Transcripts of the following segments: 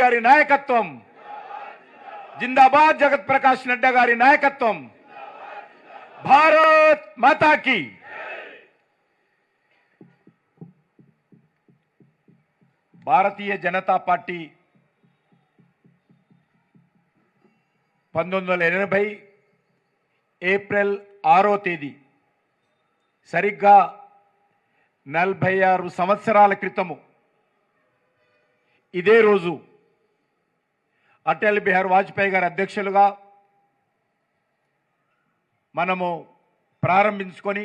గారి నాయకత్వం. జిందాబాద్ జగత్ ప్రకాష్ నడ్డా గారి నాయకత్వం. భారత్ మాతాకి. భారతీయ జనతా పార్టీ పంతొమ్మిది వందల ఎనభై ఏప్రిల్ ఆరో తేదీ సరిగ్గా నలభై ఆరు సంవత్సరాల క్రితము ఇదే రోజు అటల్ బిహార్ వాజ్పేయి గారి అధ్యక్షులుగా మనము ప్రారంభించుకొని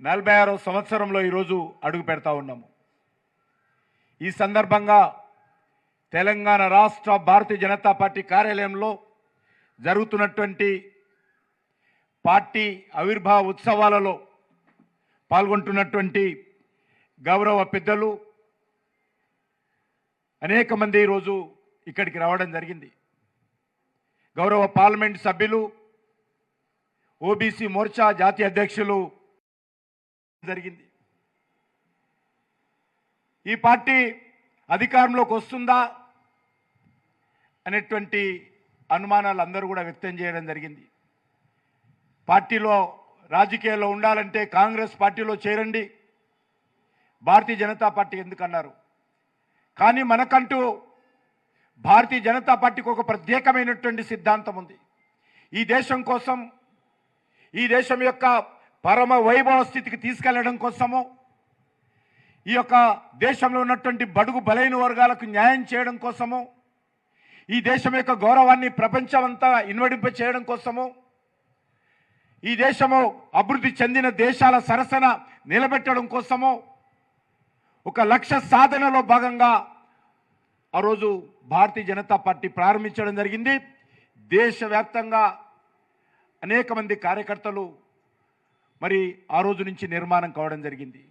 నలభై ఆరో సంవత్సరంలో ఈరోజు అడుగు పెడతా ఉన్నాము. ఈ సందర్భంగా తెలంగాణ రాష్ట్ర భారతీయ జనతా పార్టీ కార్యాలయంలో జరుగుతున్నటువంటి పార్టీ ఆవిర్భావ ఉత్సవాలలో పాల్గొంటున్నటువంటి గౌరవ పెద్దలు అనేక మంది ఈరోజు ఇక్కడికి రావడం జరిగింది. గౌరవ పార్లమెంట్ సభ్యులు ఓబీసీ మోర్చా జాతీయ అధ్యక్షులు జరిగింది. ఈ పార్టీ అధికారంలోకి వస్తుందా అనేటువంటి అనుమానాలు అందరూ కూడా వ్యక్తం చేయడం జరిగింది. పార్టీలో రాజకీయాల్లో ఉండాలంటే కాంగ్రెస్ పార్టీలో చేరండి. భారతీయ జనతా పార్టీ ఎందుకన్నారు కానీ మనకంటూ భారతీయ జనతా పార్టీకి ఒక ప్రత్యేకమైనటువంటి సిద్ధాంతం ఉంది. ఈ దేశం కోసం ఈ దేశం యొక్క పరమ వైభవ స్థితికి తీసుకెళ్ళడం కోసము ఈ యొక్క దేశంలో ఉన్నటువంటి బడుగు బలైన వర్గాలకు న్యాయం చేయడం కోసము ఈ దేశం యొక్క గౌరవాన్ని ప్రపంచమంతా ఇన్వడింప చేయడం కోసము ఈ దేశము అభివృద్ధి చెందిన దేశాల సరసన నిలబెట్టడం కోసము ఒక లక్ష సాధనలో భాగంగా ఆ రోజు భారతీయ జనతా పార్టీ ప్రారంభించడం జరిగింది. దేశవ్యాప్తంగా అనేక మంది కార్యకర్తలు మరి ఆ రోజు నుంచి నిర్మాణం కావడం జరిగింది.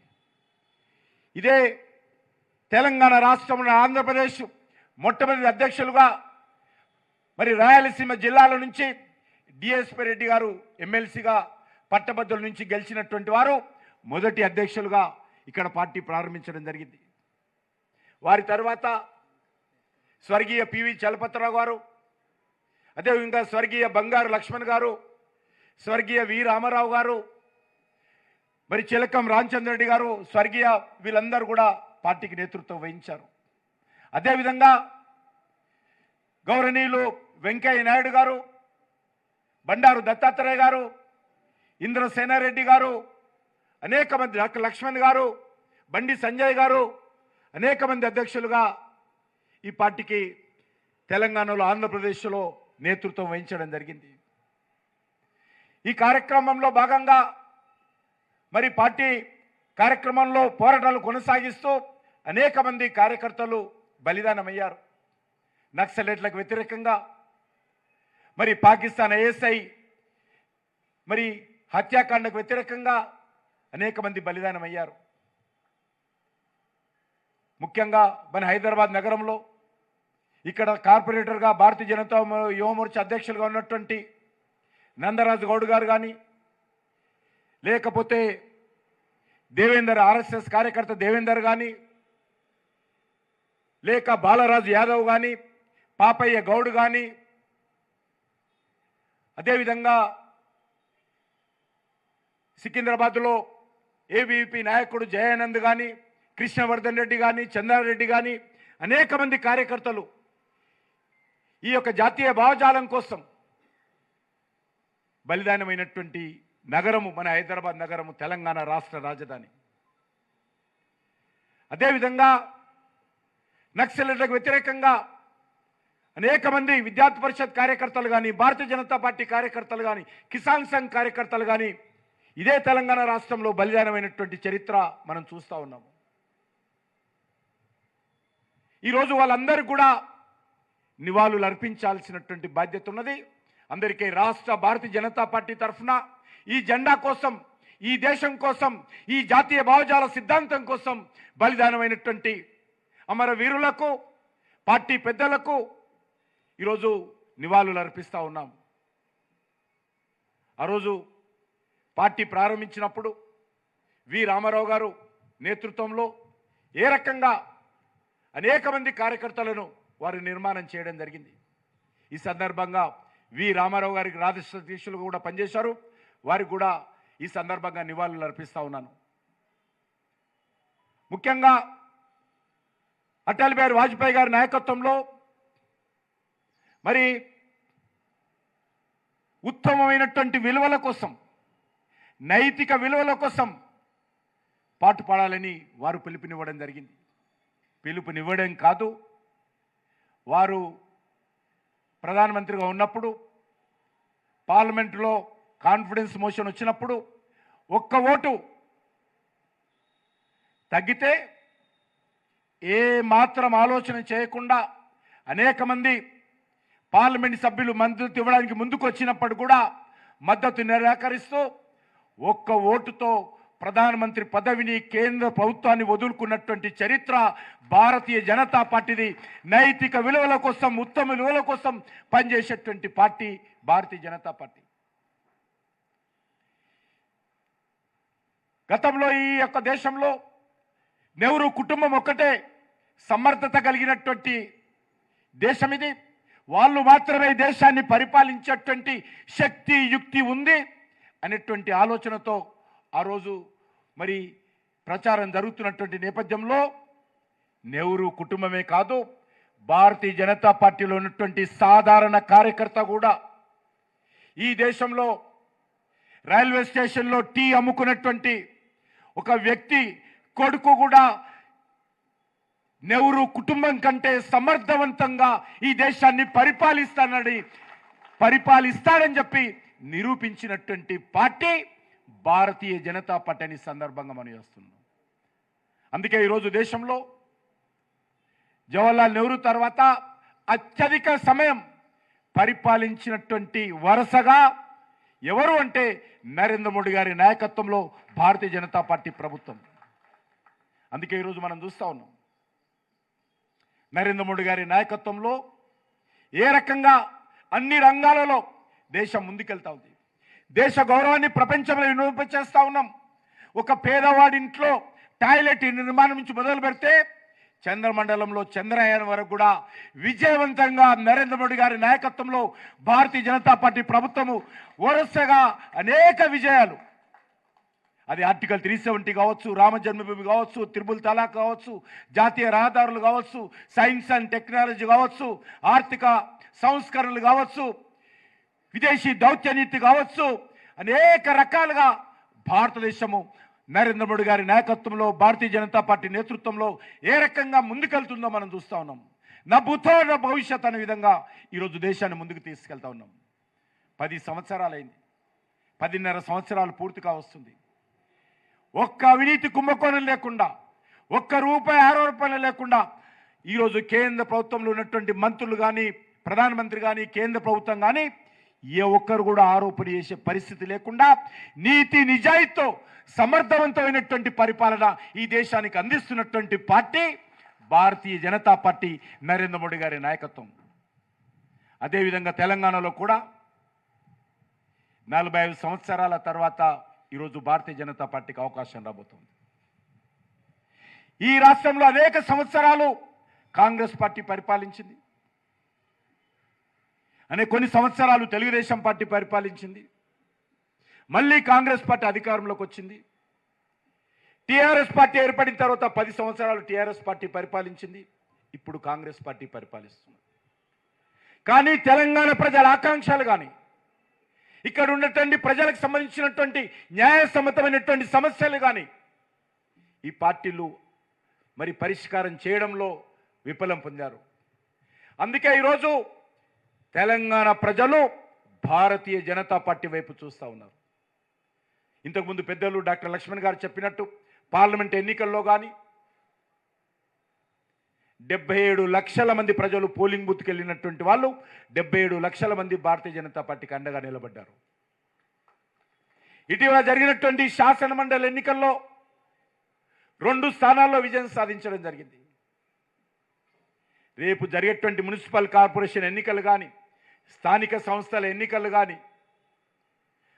ఇదే తెలంగాణ రాష్ట్రంలో ఆంధ్రప్రదేశ్ మొట్టమొదటి అధ్యక్షులుగా మరి రాయలసీమ జిల్లాల నుంచి డిఎస్పి రెడ్డి గారు ఎమ్మెల్సీగా పట్టభద్రుల నుంచి గెలిచినటువంటి వారు మొదటి అధ్యక్షులుగా ఇక్కడ పార్టీ ప్రారంభించడం జరిగింది. వారి తర్వాత స్వర్గీయ పివి చలపతిరావు గారు అదేవిధంగా స్వర్గీయ బంగారు లక్ష్మణ్ గారు స్వర్గీయ వి రామారావు గారు మరి చిలకం రామచంద్రరెడ్డి గారు స్వర్గీయ వీళ్ళందరూ కూడా పార్టీకి నేతృత్వం వహించారు. అదేవిధంగా గౌరవనీయులు వెంకయ్య నాయుడు గారు బండారు దత్తాత్రేయ గారు ఇంద్రసేనారెడ్డి గారు అనేక మంది డాక్టర్ లక్ష్మణ్ గారు బండి సంజయ్ గారు అనేక మంది అధ్యక్షులుగా ఈ పార్టీకి తెలంగాణలో ఆంధ్రప్రదేశ్లో నేతృత్వం వహించడం జరిగింది. ఈ కార్యక్రమంలో భాగంగా మరి పార్టీ కార్యక్రమంలో పోరాటాలు కొనసాగిస్తూ అనేక మంది కార్యకర్తలు బలిదానమయ్యారు. నక్సలెట్లకు వ్యతిరేకంగా మరి పాకిస్తాన్ ఐఎస్ఐ మరి హత్యాకాండకు వ్యతిరేకంగా అనేక మంది బలిదానమయ్యారు. ముఖ్యంగా మన హైదరాబాద్ నగరంలో ఇక్కడ కార్పొరేటర్గా భారతీయ జనతా మో- అధ్యక్షులుగా ఉన్నటువంటి నందరాజు గౌడ్ గారు కానీ లేకపోతే దేవేందర్ ఆర్ఎస్ఎస్ కార్యకర్త దేవేందర్ కానీ లేక బాలరాజు యాదవ్ కానీ పాపయ్య గౌడ్ కానీ అదేవిధంగా సికింద్రాబాద్లో ఏబీపీ నాయకుడు జయానంద్ కానీ కృష్ణవర్ధన్ రెడ్డి కానీ చంద్రారెడ్డి కానీ అనేక మంది కార్యకర్తలు ఈ యొక్క జాతీయ భావజాలం కోసం బలిదానమైనటువంటి నగరము మన హైదరాబాద్ నగరము తెలంగాణ రాష్ట్ర రాజధాని. అదేవిధంగా నక్సలైట్లకు వ్యతిరేకంగా అనేక మంది విద్యార్థి పరిషత్ కార్యకర్తలు కానీ భారతీయ జనతా పార్టీ కార్యకర్తలు కానీ కిసాన్ సంఘ్ కార్యకర్తలు కానీ ఇదే తెలంగాణ రాష్ట్రంలో బలిదానమైనటువంటి చరిత్ర మనం చూస్తూ ఉన్నాము. ఈరోజు వాళ్ళందరూ కూడా నివాళులు అర్పించాల్సినటువంటి బాధ్యత ఉన్నది అందరికీ రాష్ట్ర భారతీయ జనతా పార్టీ తరఫున ఈ జెండా కోసం ఈ దేశం కోసం ఈ జాతీయ భావజాల సిద్ధాంతం కోసం బలిదానమైనటువంటి అమరవీరులకు పార్టీ పెద్దలకు ఈరోజు నివాళులు అర్పిస్తూ ఉన్నాం. ఆ రోజు పార్టీ ప్రారంభించినప్పుడు వి రామారావు గారు నేతృత్వంలో ఏ రకంగా అనేక మంది కార్యకర్తలను వారు నిర్మాణం చేయడం జరిగింది. ఈ సందర్భంగా వి రామారావు గారికి రాజశీలు కూడా పనిచేశారు. వారికి కూడా ఈ సందర్భంగా నివాళులు అర్పిస్తా ఉన్నాను. ముఖ్యంగా అటల్ బిహారీ వాజ్పేయి గారి నాయకత్వంలో మరి ఉత్తమమైనటువంటి విలువల కోసం నైతిక విలువల కోసం పాటుపడాలని వారు పిలుపునివ్వడం జరిగింది. పిలుపునివ్వడం కాదు వారు ప్రధానమంత్రిగా ఉన్నప్పుడు పార్లమెంటులో కాన్ఫిడెన్స్ మోషన్ వచ్చినప్పుడు ఒక్క ఓటు తగ్గితే ఏ మాత్రం ఆలోచన చేయకుండా అనేక మంది పార్లమెంట్ సభ్యులు మద్దతు ఇవ్వడానికి ముందుకు వచ్చినప్పుడు కూడా మద్దతు నిరాకరిస్తూ ఒక్క ఓటుతో ప్రధానమంత్రి పదవిని కేంద్ర ప్రభుత్వాన్ని వదులుకున్నటువంటి చరిత్ర భారతీయ జనతా పార్టీది నైతిక విలువల కోసం ఉత్తమ విలువల కోసం పనిచేసేటువంటి పార్టీ భారతీయ జనతా పార్టీ. గతంలో ఈ యొక్క దేశంలో నెహ్రూ కుటుంబం ఒక్కటే సమర్థత కలిగినటువంటి దేశం ఇది. వాళ్ళు మాత్రమే దేశాన్ని పరిపాలించేటువంటి శక్తి యుక్తి ఉంది అనేటువంటి ఆలోచనతో ఆ రోజు మరి ప్రచారం జరుగుతున్నటువంటి నేపథ్యంలో నెహ్రూ కుటుంబమే కాదు భారతీయ జనతా పార్టీలో ఉన్నటువంటి సాధారణ కార్యకర్త కూడా. ఈ దేశంలో రైల్వే స్టేషన్లో టీ అమ్ముకున్నటువంటి ఒక వ్యక్తి కొడుకు కూడా నెహ్రూ కుటుంబం కంటే సమర్థవంతంగా ఈ దేశాన్ని పరిపాలిస్తానని పరిపాలిస్తాడని చెప్పి నిరూపించినటువంటి పార్టీ. భారతీయ జనతా పార్టీని సందర్భంగా మనం చేస్తున్నాం. అందుకే ఈరోజు దేశంలో జవహర్లాల్ నెహ్రూ తర్వాత అత్యధిక సమయం పరిపాలించినటువంటి వరుసగా ఎవరు అంటే నరేంద్ర మోడీ గారి నాయకత్వంలో భారతీయ జనతా పార్టీ ప్రభుత్వం. అందుకే ఈరోజు మనం చూస్తా ఉన్నాం. నరేంద్ర మోడీ గారి నాయకత్వంలో ఏ రకంగా అన్ని రంగాలలో దేశం ముందుకెళ్తా ఉంది. దేశ గౌరవాన్ని ప్రపంచంలో వినియోగింపచేస్తా ఉన్నాం. ఒక పేదవాడి ఇంట్లో టాయిలెట్ నిర్మాణం నుంచి మొదలు పెడితే చంద్రమండలంలో చంద్రయాన వరకు కూడా విజయవంతంగా నరేంద్ర మోడీ గారి నాయకత్వంలో భారతీయ జనతా పార్టీ ప్రభుత్వము వరుసగా అనేక విజయాలు. అది ఆర్టికల్ త్రీ సెవెంటీ కావచ్చు రామ జన్మభూమి కావచ్చు త్రిబుల్ తలాక్ కావచ్చు జాతీయ రహదారులు కావచ్చు సైన్స్ అండ్ టెక్నాలజీ కావచ్చు ఆర్థిక సంస్కరణలు కావచ్చు విదేశీ దౌత్య నీతి కావచ్చు అనేక రకాలుగా భారతదేశము నరేంద్ర మోడీ గారి నాయకత్వంలో భారతీయ జనతా పార్టీ నేతృత్వంలో ఏ రకంగా ముందుకెళ్తుందో మనం చూస్తా ఉన్నాం. నా భూతో నా భవిష్యత్ అనే విధంగా ఈరోజు దేశాన్ని ముందుకు తీసుకెళ్తా ఉన్నాం. పది సంవత్సరాలైంది. పదిన్నర సంవత్సరాలు పూర్తిగా వస్తుంది ఒక్క అవినీతి కుంభకోణం లేకుండా ఒక్క రూపాయి ఆరో రూపాయలు లేకుండా ఈరోజు కేంద్ర ప్రభుత్వంలో ఉన్నటువంటి మంత్రులు కానీ ప్రధానమంత్రి కానీ కేంద్ర ప్రభుత్వం కానీ ఏ ఒక్కరు కూడా ఆరోపణ చేసే పరిస్థితి లేకుండా నీతి నిజాయితీతో సమర్థవంతమైనటువంటి పరిపాలన ఈ దేశానికి అందిస్తున్నటువంటి పార్టీ భారతీయ జనతా పార్టీ నరేంద్ర మోడీ గారి నాయకత్వం. అదేవిధంగా తెలంగాణలో కూడా నలభై ఐదు సంవత్సరాల తర్వాత ఈరోజు భారతీయ జనతా పార్టీకి అవకాశం రాబోతుంది. ఈ రాష్ట్రంలో అనేక సంవత్సరాలు కాంగ్రెస్ పార్టీ పరిపాలించింది. అనే కొన్ని సంవత్సరాలు తెలుగుదేశం పార్టీ పరిపాలించింది. మళ్ళీ కాంగ్రెస్ పార్టీ అధికారంలోకి వచ్చింది. టీఆర్ఎస్ పార్టీ ఏర్పడిన తర్వాత పది సంవత్సరాలు టీఆర్ఎస్ పార్టీ పరిపాలించింది. ఇప్పుడు కాంగ్రెస్ పార్టీ పరిపాలిస్తుంది. కానీ తెలంగాణ ప్రజల ఆకాంక్షలు కానీ ఇక్కడ ఉన్నటువంటి ప్రజలకు సంబంధించినటువంటి న్యాయసమ్మతమైనటువంటి సమస్యలు కానీ ఈ పార్టీలు మరి పరిష్కారం చేయడంలో విఫలం పొందారు. అందుకే ఈరోజు తెలంగాణ ప్రజలు భారతీయ జనతా పార్టీ వైపు చూస్తూ ఉన్నారు. ఇంతకుముందు పెద్దలు డాక్టర్ లక్ష్మణ్ గారు చెప్పినట్టు పార్లమెంట్ ఎన్నికల్లో కానీ డెబ్బై ఏడు లక్షల మంది ప్రజలు పోలింగ్ బూత్కి వెళ్ళినటువంటి వాళ్ళు డెబ్బై ఏడు లక్షల మంది భారతీయ జనతా పార్టీకి అండగా నిలబడ్డారు. ఇటీవల జరిగినటువంటి శాసనమండలి ఎన్నికల్లో రెండు స్థానాల్లో విజయం సాధించడం జరిగింది. రేపు జరిగేటువంటి మున్సిపల్ కార్పొరేషన్ ఎన్నికలు కానీ స్థానిక సంస్థల ఎన్నికలు కానీ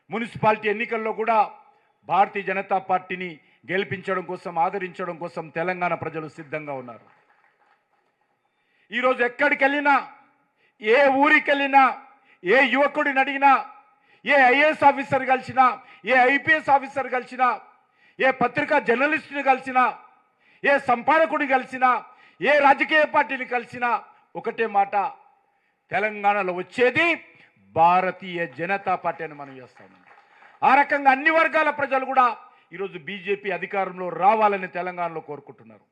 మున్సిపాలిటీ ఎన్నికల్లో కూడా భారతీయ జనతా పార్టీని గెలిపించడం కోసం ఆదరించడం కోసం తెలంగాణ ప్రజలు సిద్ధంగా ఉన్నారు. ఈరోజు ఎక్కడికి వెళ్ళినా ఏ ఊరికి వెళ్ళినా ఏ యువకుడిని అడిగినా ఏ ఐఏఎస్ ఆఫీసర్ కలిసినా ఏ ఐపీఎస్ ఆఫీసర్ కలిసినా ఏ పత్రికా జర్నలిస్టుని కలిసినా ఏ సంపాదకుడిని కలిసినా ఏ రాజకీయ పార్టీని కలిసినా ఒకటే మాట తెలంగాణలో వచ్చేది భారతీయ జనతా పార్టీ అని మనం చేస్తాము ఆ రకంగా అన్ని వర్గాల ప్రజలు కూడా ఈరోజు బీజేపీ అధికారంలో రావాలని తెలంగాణలో కోరుకుంటున్నారు.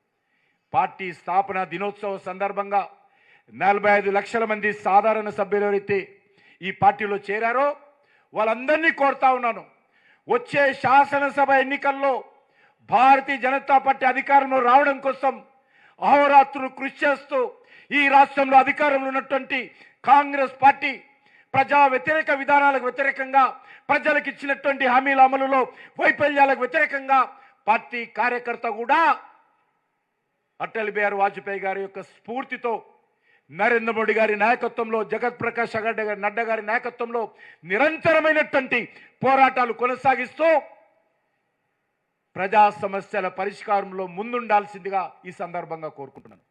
పార్టీ స్థాపన దినోత్సవ సందర్భంగా నలభై ఐదు లక్షల మంది సాధారణ సభ్యులు ఎవరైతే ఈ పార్టీలో చేరారో వాళ్ళందరినీ కోరుతా ఉన్నాను. వచ్చే శాసనసభ ఎన్నికల్లో భారతీయ జనతా పార్టీ అధికారంలో రావడం కోసం అహోరాత్రులు కృషి చేస్తూ ఈ రాష్ట్రంలో అధికారంలో ఉన్నటువంటి కాంగ్రెస్ పార్టీ ప్రజా వ్యతిరేక విధానాలకు వ్యతిరేకంగా ప్రజలకు ఇచ్చినటువంటి హామీల అమలులో వైఫల్యాలకు వ్యతిరేకంగా పార్టీ కార్యకర్త కూడా అటల్ బిహారీ వాజ్పేయి గారి యొక్క స్ఫూర్తితో నరేంద్ర మోడీ గారి నాయకత్వంలో జగత్ ప్రకాష్ అగడ్డ గారి నడ్డా గారి నాయకత్వంలో నిరంతరమైనటువంటి పోరాటాలు కొనసాగిస్తూ ప్రజా సమస్యల పరిష్కారంలో ముందుండాల్సిందిగా ఈ సందర్భంగా కోరుకుంటున్నాను.